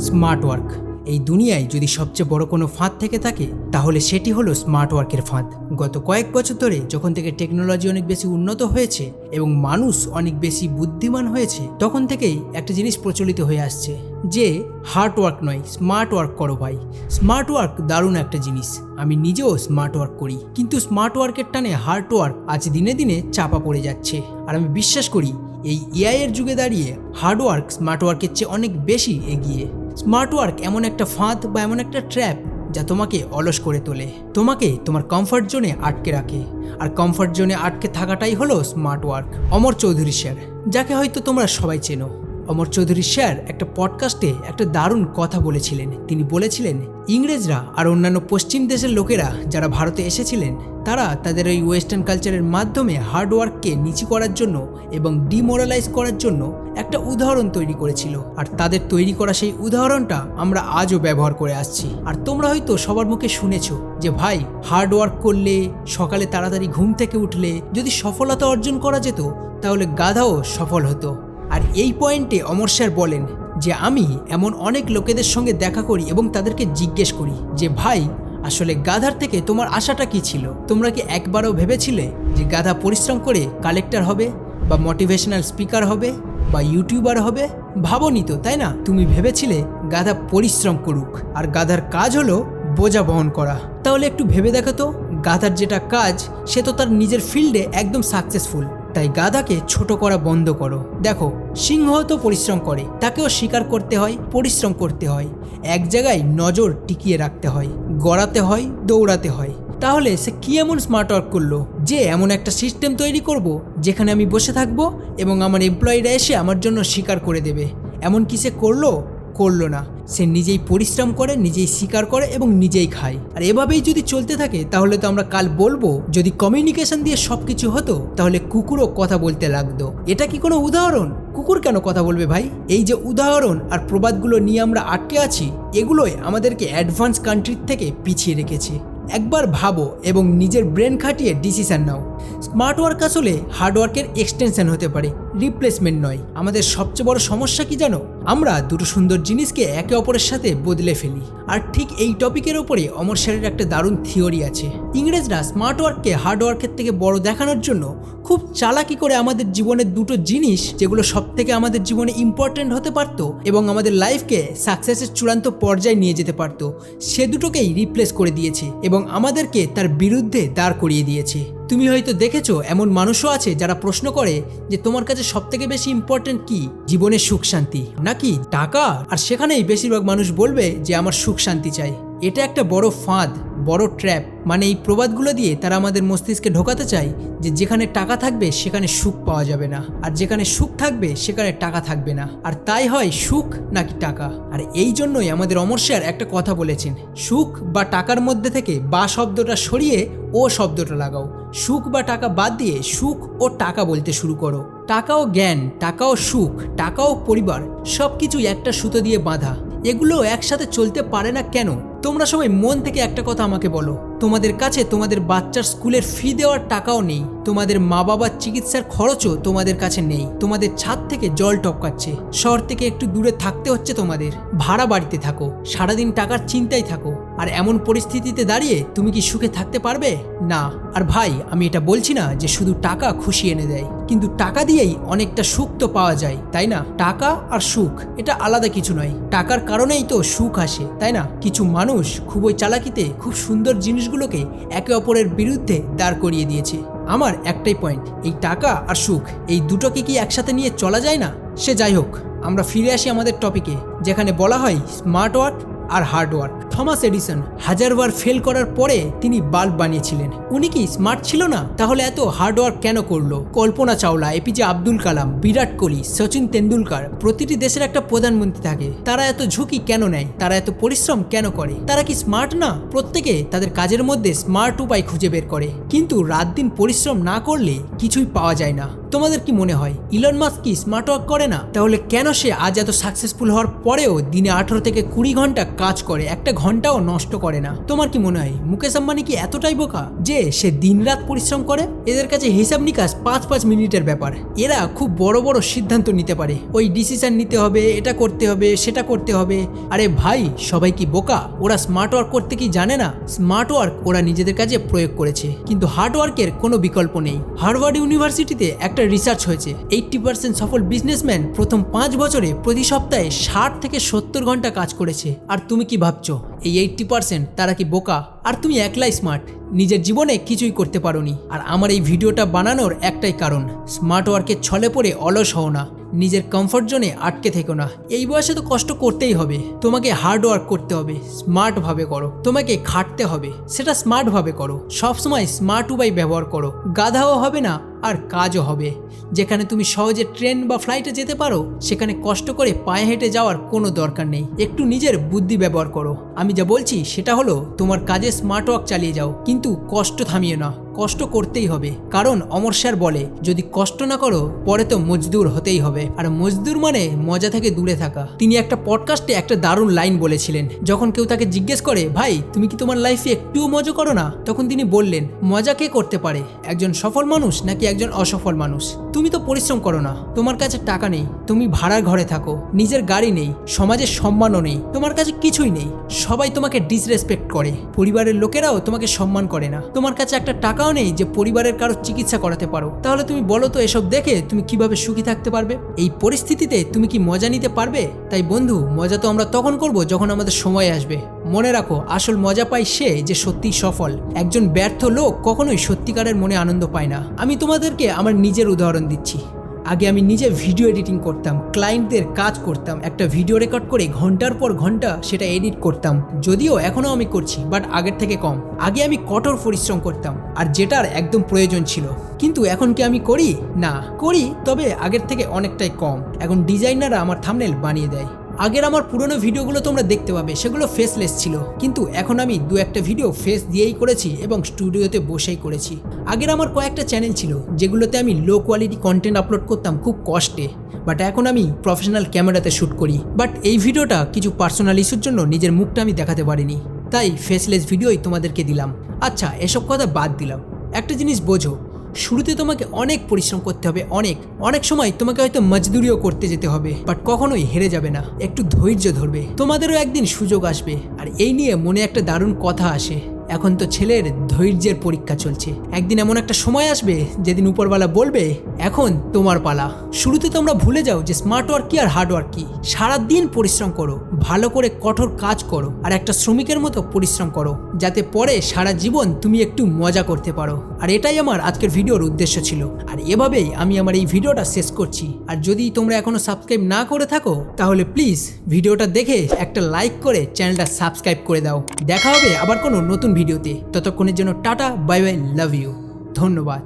Smart work. এই দুনিয়ায় যদি সবচেয়ে বড় কোনো ফাঁদ থেকে থাকে, তাহলে সেটি হলো স্মার্ট ওয়ার্কের ফাঁদ। গত কয়েক বছর ধরে যখন থেকে টেকনোলজি অনেক বেশি উন্নত হয়েছে এবং মানুষ অনেক বেশি বুদ্ধিমান হয়েছে, তখন থেকেই একটা জিনিস প্রচলিত হয়ে আসছে, যে হার্ড ওয়ার্ক নয়, স্মার্ট ওয়ার্ক করো ভাই। স্মার্ট ওয়ার্ক দারুণ একটা জিনিস। আমি নিজেও স্মার্ট ওয়ার্ক করি। কিন্তু স্মার্ট ওয়ার্কের টানে হার্ড ওয়ার্ক আজ দিনে দিনে চাপা পড়ে যাচ্ছে। আর আমি বিশ্বাস করি, এই এআই এর যুগে দাঁড়িয়ে হার্ড ওয়ার্ক স্মার্ট ওয়ার্কের চেয়ে অনেক বেশি এগিয়ে। স্মার্ট ওয়ার্ক এমন একটা ফাঁদ বা এমন একটা ট্র্যাপ যা তোমাকে অলস করে তোলে। তোমাকে তোমার কমফর্ট জোনে আটকে রাখে। আর কমফর্ট জোনে আটকে থাকাটাই হলো smart work. Amar Chowdhury sir, যাকে হয়তো তোমরা সবাই চেনো। অমর চৌধুরী স্যার একটা পডকাস্টে একটা দারুণ কথা বলেছিলেন। তিনি বলেছিলেন, ইংরেজরা আর অন্যান্য পশ্চিম দেশের লোকেরা যারা ভারতে এসেছিলেন, তারা তাদের ওই ওয়েস্টার্ন কালচারের মাধ্যমে হার্ড ওয়ার্ককে নিচু করার জন্য এবং ডিমোরালাইজ করার জন্য একটা উদাহরণ তৈরি করেছিল। আর তাদের তৈরি করা সেই উদাহরণটা আমরা আজও ব্যবহার করে আসছি। আর তোমরা হয়তো সবার মুখে শুনেছো যে, ভাই হার্ড ওয়ার্ক করলে, সকালে তাড়াতাড়ি ঘুম থেকে উঠলে যদি সফলতা অর্জন করা যেত, তাহলে গাধাও সফল হতো। আর এই পয়েন্টে অমর স্যার বলেন যে আমি এমন অনেক লোকেদের সঙ্গে দেখা করি এবং তাদেরকে জিজ্ঞেস করি যে, ভাই, আসলে গাধার থেকে তোমার আশাটা কি ছিল? তোমরা কি একবারও ভেবেছিলে যে গাধা পরিশ্রম করে কালেক্টর হবে বা মোটিভেশনাল স্পিকার হবে বা ইউটিউবার হবে? ভাবনি তো, তাই না? তুমি ভেবেছিলে গাধা পরিশ্রম করুক আর গাধার কাজ হলো বোঝা বহন করা। তাহলে একটু ভেবে দেখো তো, গাধার যেটা কাজ, সে তো তার নিজের ফিল্ডে একদম সাকসেসফুল তাই গাধাকে ছোট করা বন্ধ করো। দেখো, সিংহ তো পরিশ্রম করে, তাকেও স্বীকার করতে হয়, পরিশ্রম করতে হয়। এক জায়গায় নজর টিকিয়ে রাখতে হয়, গড়াতে হয়, দৌড়াতে হয়। তাহলে সে কি এমন স্মার্ট ওয়ার্ক করল? যে এমন একটা সিস্টেম তৈরি করব, যেখানে আমি বসে থাকব এবং আমার এমপ্লয়িরা এসে আমার জন্য স্বীকার করে দেবে। এমন কি সে করল? করল না। সে নিজেই পরিশ্রম করে, নিজেই স্বীকার করে এবং নিজেই খায়। আর এভাবেই যদি চলতে থাকে, তাহলে তো আমরা কাল বলব, যদি কমিউনিকেশন দিয়ে সব কিছু হতো, তাহলে কুকুরও কথা বলতে লাগতো। এটা কি কোনো উদাহরণ? কুকুর কেন কথা বলবে ভাই? এই যে উদাহরণ আর প্রবাদগুলো নিয়ে আমরা আটকে আছি, এগুলোই আমাদেরকে অ্যাডভান্স কান্ট্রির থেকে পিছিয়ে রেখেছে। একবার ভাবো এবং নিজের ব্রেন খাটিয়ে ডিসিশন নাও। স্মার্ট ওয়ার্ক আসলে হার্ড ওয়ার্কের এক্সটেনশন হতে পারে। রিপ্লেসমেন্ট নয়। আমাদের সবচেয়ে বড় সমস্যা কি জানো? আমরা দুটো সুন্দর জিনিসকে একে অপরের সাথে বদলে ফেলি। আর ঠিক এই টপিকের ওপরে অমর স্যারের একটা দারুণ থিওরি আছে। ইংরেজরা স্মার্ট ওয়ার্ককে হার্ড ওয়ার্কের থেকে বড় দেখানোর জন্য খুব চালাকি করে আমাদের জীবনের দুটো জিনিস যেগুলো সব থেকে আমাদের জীবনে ইম্পর্ট্যান্ট হতে পারতো এবং আমাদের লাইফকে সাকসেসের চূড়ান্ত পর্যায়ে নিয়ে যেতে পারতো, সে দুটোকেই রিপ্লেস করে দিয়েছে এবং আমাদেরকে তার বিরুদ্ধে দাঁড় করিয়ে দিয়েছে। তুমি হয়তো দেখেছ, এমন মানুষও আছে যারা প্রশ্ন করে যে তোমার কাছে সব থেকে বেশি ইম্পর্টেন্ট কি? জীবনের সুখ শান্তি? নাকি টাকা? আর সেখানেই বেশিরভাগ মানুষ বলবে যে আমার সুখ শান্তি চাই। এটা একটা বড় ফাঁদ, বড় ট্র্যাপ। মানে এই প্রবাদগুলো দিয়ে তারা আমাদের মস্তিষ্কে ঢোকাতে চায় যে যেখানে টাকা থাকবে, সেখানে সুখ পাওয়া যাবে না। আর যেখানে সুখ থাকবে, সেখানে টাকা থাকবে না। আর তাই হয় সুখ নাকি টাকা। আর এই জন্যই আমাদের অমর স্যার একটা কথা বলেছেন, সুখ বা টাকার মধ্যে থেকে বা শব্দটা সরিয়ে ও শব্দটা লাগাও। সুখ বা টাকা বাদ দিয়ে সুখ ও টাকা বলতে শুরু করো। টাকাও জ্ঞান, টাকাও সুখ, টাকাও পরিবার সব কিছুই একটা সুতো দিয়ে বাঁধা। এগুলো একসাথে চলতে পারে না কেন? তোমরা সবাই মন থেকে একটা কথা আমাকে বলো। তোমাদের কাছে তোমাদের বাচ্চার স্কুলের ফি দেওয়ার টাকাও নেই। তোমাদের মা বাবার চিকিৎসার খরচও তোমাদের কাছে নেই। তোমাদের ছাদ থেকে জল টপকাচ্ছে। শহর থেকে একটু দূরে থাকতে হচ্ছে তোমাদের। ভাড়া বাড়িতে থাকো। সারাদিন টাকার চিন্তায় থাকো। আর এমন পরিস্থিতিতে দাঁড়িয়ে তুমি কি সুখে থাকতে পারবে? না। আর ভাই, আমি এটা বলছি না যে শুধু টাকা খুশি এনে দেয়। কিন্তু টাকা দিয়েই অনেকটা সুখ তো পাওয়া যায়, তাই না? টাকা আর সুখ, এটা আলাদা কিছু নয়। টাকার কারণেই তো সুখ আসে, তাই না? কিছু মানুষ খুবই চালাকিতে খুব সুন্দর জিনিসগুলোকে একে অপরের বিরুদ্ধে দাঁড় করিয়ে দিয়েছে। আমার একটাই পয়েন্ট এই টাকা আর সুখ, এই দুটোকে কি একসাথে নিয়ে চলা যায় না? সে যাই হোক, আমরা ফিরে আসি আমাদের টপিকে যেখানে বলা হয় স্মার্ট ওয়ার্ক আর হার্ড ওয়ার্ক। থমাস এডিসন হাজারবার ফেল করার পরে তিনি বাল্ব বানিয়েছিলেন। উনি কি স্মার্ট ছিল না? তাহলে এত হার্ড ওয়ার্ক কেন করল? কল্পনা চাওলা, এপিজে আব্দুল কালাম, বিরাট কোহলি, সচিন তেন্ডুলকার, প্রতিটি দেশের একটা প্রধানমন্ত্রী থাকে। তারা এত ঝুঁকি কেন নেয়? তারা এত পরিশ্রম কেন করে? তারা কি স্মার্ট না? প্রত্যেকে তাদের কাজের মধ্যে স্মার্ট উপায় খুঁজে বের করে। কিন্তু রাত দিন পরিশ্রম না করলে কিছুই পাওয়া যায় না। তোমাদের কি মনে হয়, ইলন মাস্ক কি স্মার্ট ওয়ার্ক করে না? তাহলে কেন সে আজ এত সাকসেসফুল হওয়ার পরেও দিনে আঠারো থেকে কুড়ি ঘণ্টা কাজ করে, একটা ঘন্টাও নষ্ট করে না। তোমার কি মনে হয়, মুকেশ আম্বানি কি এতটাই বোকা যে সে দিনরাত পরিশ্রম করে? এদের কাছে হিসাব নিকাশ পাঁচ পাঁচ মিনিটের ব্যাপার। এরা খুব বড় বড় সিদ্ধান্ত নিতে পারে। ওই ডিসিশন নিতে হবে, এটা করতে হবে, সেটা করতে হবে। আরে ভাই, সবাই কি বোকা? ওরা স্মার্ট ওয়ার্ক করতে কি জানে না? স্মার্ট ওয়ার্ক ওরা নিজেদের কাজে প্রয়োগ করেছে। কিন্তু হার্ড ওয়ার্কের কোনো বিকল্প নেই। হার্ভার্ড ইউনিভার্সিটিতে একটা রিসার্চ হয়েছে। এইটটি পার্সেন্ট সফল বিজনেসম্যান প্রথম পাঁচ বছরে প্রতি সপ্তাহে ষাট থেকে সত্তর ঘণ্টা কাজ করেছে। আর তুমি কি ভাবছ এই এইট্টি পার্সেন্ট তারা কি বোকা? আর তুমি একলাই স্মার্ট নিজের জীবনে কিছুই করতে পারোনি। আর আমার এই ভিডিওটা বানানোর একটাই কারণ স্মার্ট ওয়ার্কের ছলে পড়ে অলস হও না, নিজের কমফর্ট জোনে আটকে থেকো না। এই বয়সে তো কষ্ট করতেই হবে, তোমাকে হার্ড ওয়ার্ক করতে হবে স্মার্টভাবে করো, তোমাকে খাটতে হবে, সেটা স্মার্টভাবে করো। সবসময় স্মার্ট উপায় ব্যবহার করো, গাধাও হবে না, আর কাজও হবে। যেখানে তুমি সহজে ট্রেন বা ফ্লাইটে যেতে পারো, সেখানে কষ্ট করে পায়ে হেঁটে যাওয়ার কোনো দরকার নেই। একটু নিজের বুদ্ধি ব্যবহার করো। আমি যা বলছি সেটা হলো তোমার কাজে স্মার্ট ওয়ার্ক চালিয়ে যাও কিন্তু কষ্ট থামিয়ে না কষ্ট করতেই হবে। কারণ অমর স্যার বলে, যদি কষ্ট না করো, পরে তো মজদুর হতেই হবে। আর মজদুর মানে মজা থেকে দূরে থাকা। তিনি একটা পডকাস্টে একটা দারুণ লাইন বলেছিলেন, যখন কেউ তাকে জিজ্ঞেস করে, ভাই, তুমি কি তোমার লাইফে একটুও মজা করো না? তখন তিনি বললেন, মজা কে করতে পারে? একজন সফল মানুষ নাকি একজন অসফল মানুষ? তুমি তো পরিশ্রম করো না। তোমার কাছে টাকা নেই। তুমি ভাড়ার ঘরে থাকো। নিজের গাড়ি নেই। সমাজের সম্মানও নেই। তোমার কাছে কিছুই নেই। সবাই তোমাকে ডিসরেসপেক্ট করে। পরিবারের লোকেরাও তোমাকে সম্মান করে না। তোমার কাছে একটা টাকাও নেই যে পরিবারের কারও চিকিৎসা করাতে পারো। তাহলে তুমি বলো তো এসব দেখে তুমি কীভাবে সুখী থাকতে পারবে? এই পরিস্থিতিতে তুমি কি মজা নিতে পারবে? তাই বন্ধু, মজা তো আমরা তখন করব যখন আমাদের সময় আসবে। মনে রাখো, আসল মজা পাই সে যে সত্যিই সফল। একজন ব্যর্থ লোক কখনোই সত্যিকারের মনে আনন্দ পায় না। আমি তোমাদেরকে আমার নিজের উদাহরণ দিচ্ছি। আগে আমি নিজে ভিডিও এডিটিং করতাম ক্লায়েন্টদের কাজ করতাম, একটা ভিডিও রেকর্ড করে ঘণ্টার পর ঘণ্টা সেটা এডিট করতাম। যদিও এখনও আমি করছি বাট আগের থেকে কম। আগে আমি কঠোর পরিশ্রম করতাম, আর যেটার একদম প্রয়োজন ছিল। কিন্তু এখন কি আমি করি? না, করি, তবে আগের থেকে অনেকটাই কম। এখন ডিজাইনাররা আমার থামনেল বানিয়ে দেয়। আগের আমার পুরনো ভিডিওগুলো তোমরা দেখতে পাবে, সেগুলো ফেসলেস ছিল। কিন্তু এখন আমি দু একটা ভিডিও ফেস দিয়েই করেছি এবং স্টুডিওতে বসেই করেছি। আগের আমার কয়েকটা চ্যানেল ছিল, যেগুলোতে আমি লো কোয়ালিটি কন্টেন্ট আপলোড করতাম খুব কষ্টে বাট এখন আমি প্রফেশনাল ক্যামেরাতে শ্যুট করি। বাট এই ভিডিওটা কিছু পার্সোনাল ইস্যুর জন্য নিজের মুখটা আমি দেখাতে পারিনি। তাই ফেসলেস ভিডিওই তোমাদেরকে দিলাম। আচ্ছা এসব কথা বাদ দিলাম। একটা জিনিস বোঝো শুরুতে তোমাকে অনেক পরিশ্রম করতে হবে, অনেক। অনেক সময় তোমাকে হয়তো মজদুরিও করতে যেতে হবে বাট কখনোই হেরে যাবে না। একটু ধৈর্য ধরবে। তোমাদেরও একদিন সুযোগ আসবে, আর এই নিয়ে মনে একটা দারুণ কথা আসে। এখন তো ছেলের ধৈর্যের পরীক্ষা চলছে। একদিন এমন একটা সময় আসবে, যেদিন উপরওয়ালা বলবে, এখন তোমার পালা। শুরুতে তোমরা ভুলে যাও যে স্মার্ট ওয়ার্ক কি আর হার্ড ওয়ার্ক কি। সারাদিন পরিশ্রম করো, ভালো করে কঠোর কাজ করো, আর একটা শ্রমিকের মতো পরিশ্রম করো, যাতে পরে সারা জীবন তুমি একটু মজা করতে পারো। আর এটাই আমার আজকের ভিডিওর উদ্দেশ্য ছিল। আর এভাবেই আমি আমার এই ভিডিওটা শেষ করছি। আর যদি তোমরা এখনও সাবস্ক্রাইব না করে থাকো, তাহলে প্লিজ ভিডিওটা দেখে একটা লাইক করে চ্যানেলটা সাবস্ক্রাইব করে দাও। দেখা হবে আবার কোনো নতুন ভিডিওতে। ততক্ষণের জন্য tata bye bye love you ধন্যবাদ।